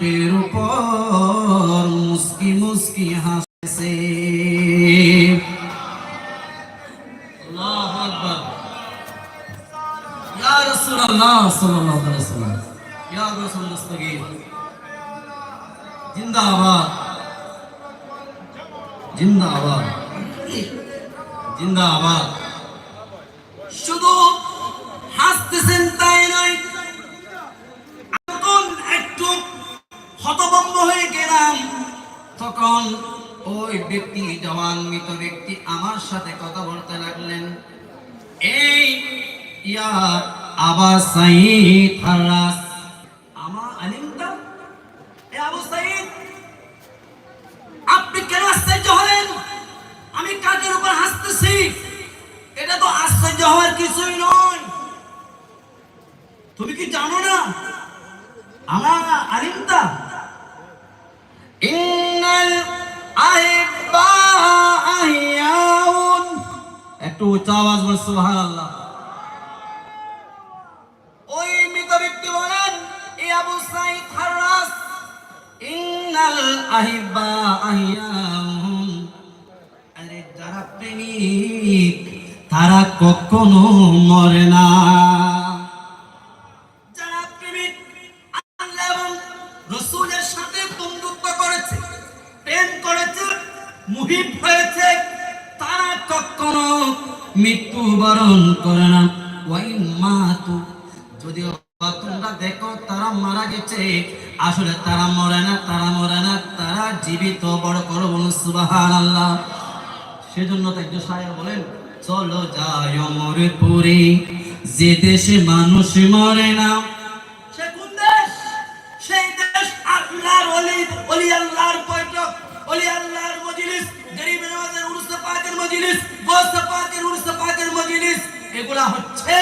ঠোঁটের উপর মুস্কি মুস্কি হাসছে জিন্দাবাদ। জিন্দাবাদ। জিন্দাবাদ। শুধু ব্যক্তি, জওয়ান মৃত ব্যক্তি আমার সাথে কথা বলতে লাগলেন এই ইয়া আবা সাইদ ফারাস আমা আলিমতা? এ আবু সাইদ, আপনি কেন আশ্চর্য হলেন? আমি কাজের উপর হাসতেছি। এটা তো আশ্চর্য হওয়ার কিছুই নয়। তুমি কি জানো না? আমার আলিমতা? ইন্নাল একটু উচ্চ আওয়াজ বলে সুহান আল্লাহ ওই মৃত ব্যক্তি বলেন, এ আবু সাইদ হারাস, ইন্নাল আহিবা আহিয়াহুম আরে যারা প্রেমিক, তারা কখনো মরে না। মৃত্যুবরণ করে না। ওই মাতু যদিও তোমরা দেখো তারা মারা গেছে। আসলে তারা মরে না, তারা মরে না, তারা জীবিত। বড় করো বলুন সুবাহান আল্লাহ সেজন্য একজন সাহেব বলেন, চলো যাই মরে পুরে যে দেশে মানুষ মরে না। আল্লাহর বৈঠক, ওলি আল্লাহর মজলিস, গরিব নওয়াজের উরুস পাকের মজলিস। গোস্ত পাকের মজলিস, এগুলা হচ্ছে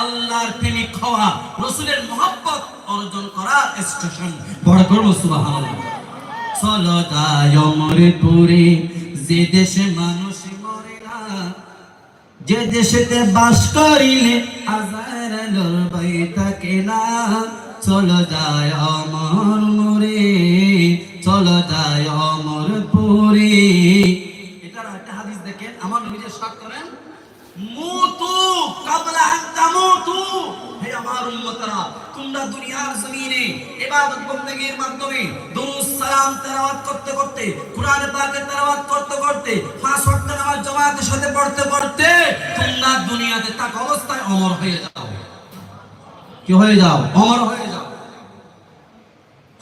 আল্লাহর প্রেমিক হওয়া, রসুলের মহব্বত অর্জন করার স্টেশন। বড় করব, সুবহানাল্লাহ। যে দেশে মানুষ মরে না, যে দেশেতে বাস করিলে হাজার থাকে না চলো যায় অমর মরে চলো যায় অমর পুরে এটার আমাদেরকে আমার নিজের সাথ করেন, মুতু কাবলা তামুতু। হে আমার উম্মতরা, তোমরা দুনিয়ার জমিনে ইবাদত মাধ্যমে সালাম, তেলাওয়াত করতে করতে পাকের তেলাওয়াত করতে করতে, পাঁচ ওয়াক্ত নামাজ জামাতের সাথে পড়তে পড়তে তোমরা দুনিয়াতে তাক অবস্থায় অমর হয়ে যাও। কি হয়ে যাও? অমর হয়ে যাও।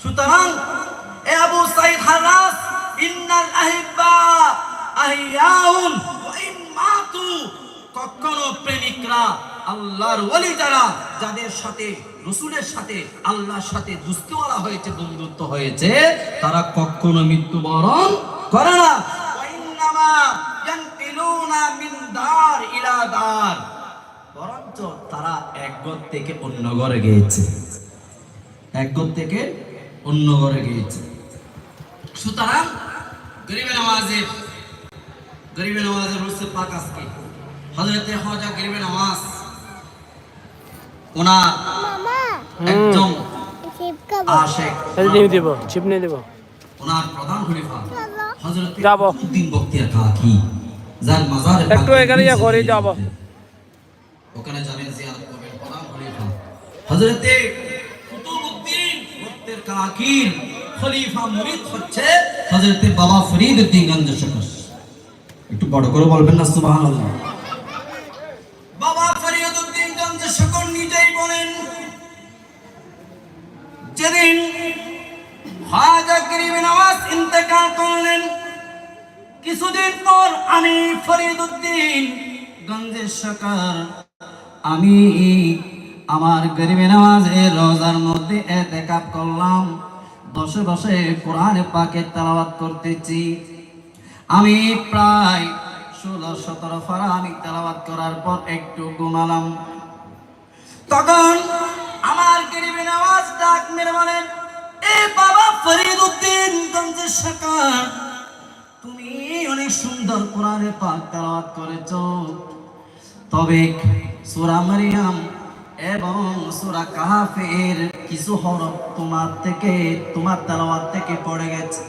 সুতরাং, এ আবু সাইদ হারাস, ইন্নাল আহিব্বা আহিয়াউন কখনো প্রেমিকরা আল্লাহর ওলি যারা, যাদের সাথে, রসুলের সাথে, আল্লাহর সাথে দুস্তিওয়ালা হয়েছে, বন্ধুত্ব হয়েছে, তারা কখনো মৃত্যুবরণ করে না। দার ইলা দার। তারা এক থেকে অন্য ঘরে গিয়েছে। এক থেকে অন্য ঘরে গিয়েছে। সুতরাং গরিবে নামাজের গরিবে নামাজের রসে পাক আজকে। হজরতে হজা গরিবে নামাজ। ওনার একজন আশেক। এই চিপ নিয়ে দিব। ওনার প্রধান খলিফা। হযরত যাব। উদ্দিন বখতিয়ার কাকি যার মাজার একটু এখানে ইয়া করে যাব। ওখানে যাবেন জিয়ারত করবেন প্রধান খলিফা। হযরতে কুতুবউদ্দিন বখতিয়ার কাকির খলিফা মুরিদ হচ্ছে হযরতে বাবা ফরিদ উদ্দিন গঞ্জ একটু বড় করে বলবেন না, সুবহানাল্লাহ। বাবা গঞ্জ শকর নিজেই বলেন, যেদিন খাজা গরিব নওয়াজ ইন্তেকাল করলেন, কিছুদিন পর আমি ফরিদউদ্দিন গঞ্জের সকার আমি আমার গরিবে নামাজের রোজার মধ্যে এতেকাপ করলাম, বসে বসে কোরআন পাকে তেলাওয়াত করতেছি। আমি প্রায় ষোলো সতেরো ফারা আমি তেলাওয়াত করার পর একটু ঘুমালাম। তখন আমার গরিবে নামাজ ডাক মেরে বলেন, এ বাবা ফরিদ উদ্দিন গঞ্জের সরকার, তুমি অনেক সুন্দর কোরআনে পাক তেলাওয়াত করেছ। তবে সূরা মারিয়াম এবং সূরা কাহাফের কিছু হরফ তোমার থেকে, তোমার তেলাওয়াত থেকে পড়ে গেছে।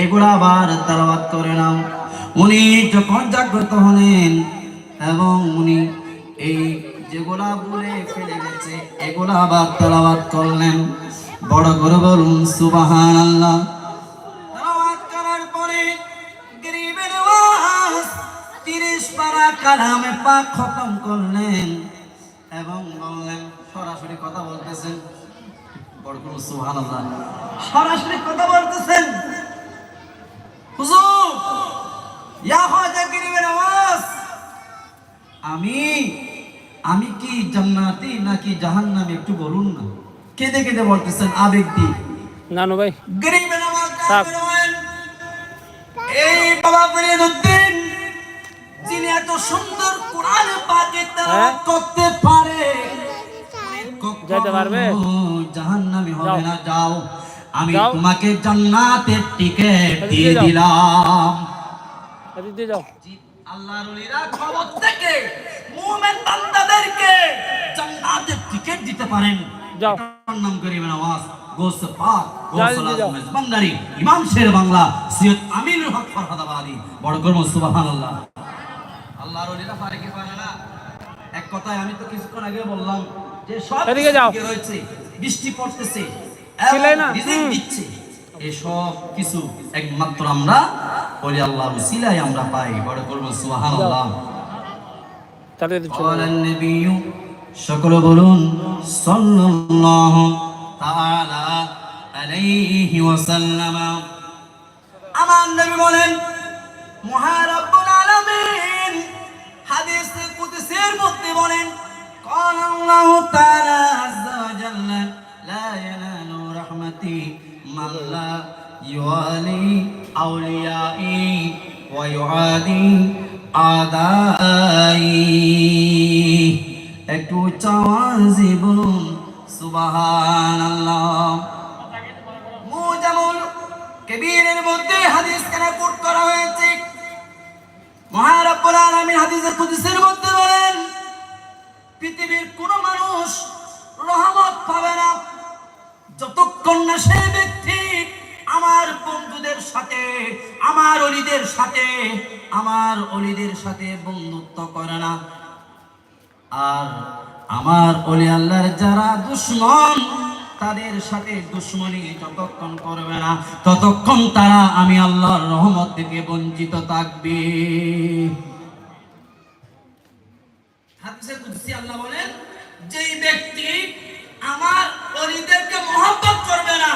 এগুলো আবার তেলাওয়াত করে নাও। উনি যখন জাগ্রত হলেন এবং উনি এই যেগুলা বলে ফেলে গেছে, এগুলা আবার তেলাওয়াত করলেন। বড় করে বলুন সুবাহান আল্লাহ করার পরে গরিবের তিরিশ পারা কালামে পাক খতম করলেন এবং বললেন, সরাসরি কথা বলতেছেন। বড় করে সুবহান আল্লাহ সরাসরি কথা বলতেছেন হুজুর ইয়া খাজা গরিবের আওয়াজ আমি আমি কি জান্নাতি নাকি জাহান্নামী একটু বলুন না। কেঁদে কেঁদে বলতেছেন আবেগ দিয়ে। নানু ভাই। এই বাবা ফরিদউদ্দিন যিনি এত সুন্দর কোরআন পাকে তেলাওয়াত হ্যাঁ? করতে পারে। যাইতে পারবে? জাহান্নামী হবে না যাও। আমি তোমাকে জান্নাতের টিকেট দিয়ে দিলাম। দিয়ে যাও। আল্লাহর ওলিরা খবর থেকে মুমিন বান্দাদেরকে জান্নাতের টিকেট দিতে পারেন। যাও। নাম গরিব নওয়াজ গোস পাক যাও, গোস দিদি, যাও। আজম বান্দারি ইমাম শের বাংলা সৈয়দ আমিনুল হক ফরহাদাবাদী বড় গর্ব সুবহানাল্লাহ। আল্লাহর ওলিরা পারে কি পারে না। এক কথায় আমি তো কিছুক্ষণ আগে বললাম যে সব এদিকে যাও। রয়েছে বৃষ্টি পড়তেছে ছিলে না? দিচ্ছে। এসব কিছু একমাত্র আমরা ওলি আল্লাহর উসিলায় আমরা পাই বড় করবো সুবহানাল্লাহ তাহলে এদিক চলে قال যাও। النبي সকল বলুন সাল্লাল্লাহু তাআলা আলাইহি ওয়াসাল্লাম আমার নবী বলেন মহারাব্বুল আলামিন হাদিস কুদসির মধ্যে বলেন قال الله تعالى عز وجل لا ينال رحمتي من لا يوالي أوليائي ويعادي أعدائي একটু চাওয়াজি বলুন সুবহানাল্লাহ মুজামুল কবিরের মধ্যে হাদিস কেন কোট করা হয়েছে মহারাব্বুল আলামিন হাদিসের কুদসির মধ্যে বলেন পৃথিবীর কোন মানুষ রহমত পাবে না যতক্ষণ না সে ব্যক্তি আমার বন্ধুদের সাথে, আমার অলিদের সাথে, আমার অলিদের সাথে বন্ধুত্ব করে না। আর আমার অলি আল্লাহর যারা দুশ্মন, তাদের সাথে দুশ্মনী যতক্ষণ করবে না। ততক্ষণ তারা আমি আল্লাহর রহমত থেকে বঞ্চিত থাকবে। হাদিসে আল্লাহ বলেন, যেই ব্যক্তি আমার অলিদেরকে মহব্বত করবে না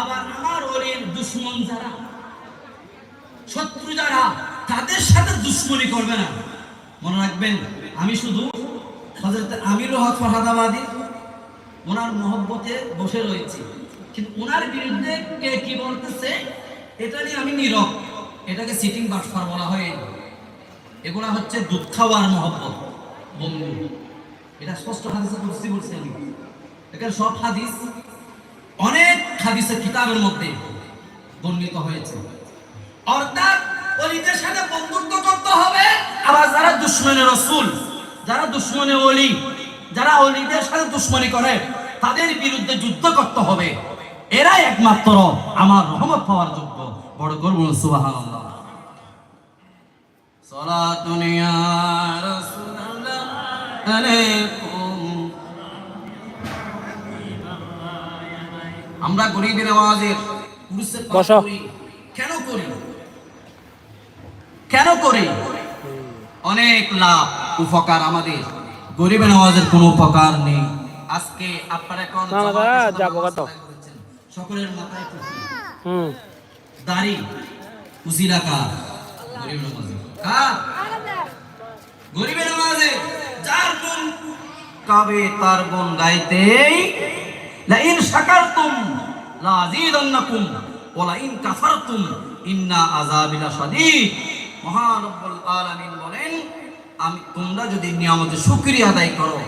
আবার আমার অলির দুশ্মন যারা, শত্রু যারা, তাদের সাথে দুশ্মনী করবে না। মনে রাখবেন, আমি শুধু আমিরুল হক ফরহাদাবাদী ওনার মহব্বতে বসে রয়েছি। কিন্তু ওনার বিরুদ্ধে কে কি বলতেছে, এটা নিয়ে আমি নীরব। এটাকে সিটিং বাটফার বলা হয়। এগুলা হচ্ছে দুধ খাওয়ার মহব্বত। বন্ধু, এটা স্পষ্ট হাদিসে কুদসি বলছি। আমি এখানে সব হাদিস হাদিসের কিতাবের মধ্যে বর্ণিত হয়েছে। অর্থাৎ অলিদের সাথে বন্ধুত্ব করতে হবে। আবার যারা দুশ্মনের রসুল, যারা দুশ্মনে অলি, যারা অলিদের সাথে দুশ্মনী করে, তাদের বিরুদ্ধে যুদ্ধ করতে হবে। এরাই একমাত্র আমার রহমত পাওয়ার যোগ্য। বড় সুবহানাল্লাহ। সালাতুন ইয়া রাসূলুল্লাহ আমরা গরিবের আওয়াজের পুরুষের কেন করি? কেন করি? অনেক লাভ উপকার আমাদের। গরিবের আওয়াজের কোনো উপকার নেই। আজকে আপনারা এখন? সকলের মাথায় হুম। দাড়ি। উজিলা কার? গরিবের আওয়াজে। যার বোন কাবে তার বোন গাইতেই লা ইন শাকারতুম লা আযীদান্নাকুম ওয়া লা ইন কাফারতুম ইন্না আযাবি লাশাদীদ মহান রব্বুল আলামিন বলেন আমি তোমরা যদি নিয়ামতের শুকরিয়া আদায় করো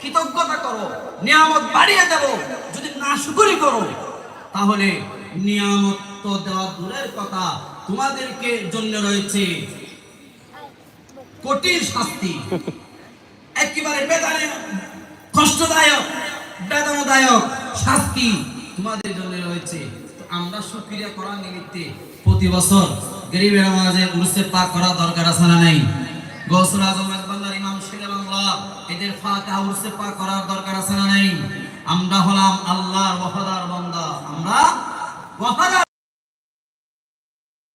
কৃতজ্ঞতা করো নিয়ামত বাড়িয়ে দেব যদি না শুকরি করো তাহলে নিয়ামত তো দেওয়া দূরের কথা তোমাদেরকে জন্য রয়েছে কঠিন শাস্তি। একেবারে বেদানে কষ্টদায়ক বেদনাদায়ক শাস্তি তোমাদের জন্য রয়েছে। আমরা সুক্রিয়া করার নিমিত্তে প্রতি বছর গরিবের মাঝে উরুসে করা দরকার আছে না নাই? গৌসুল আজম একবান্দার ইমাম শেরে বাংলা, এদের ফাঁকা উরুসে করার দরকার আছে না নাই? আমরা হলাম আল্লাহর ওয়াফাদার বান্দা। আমরা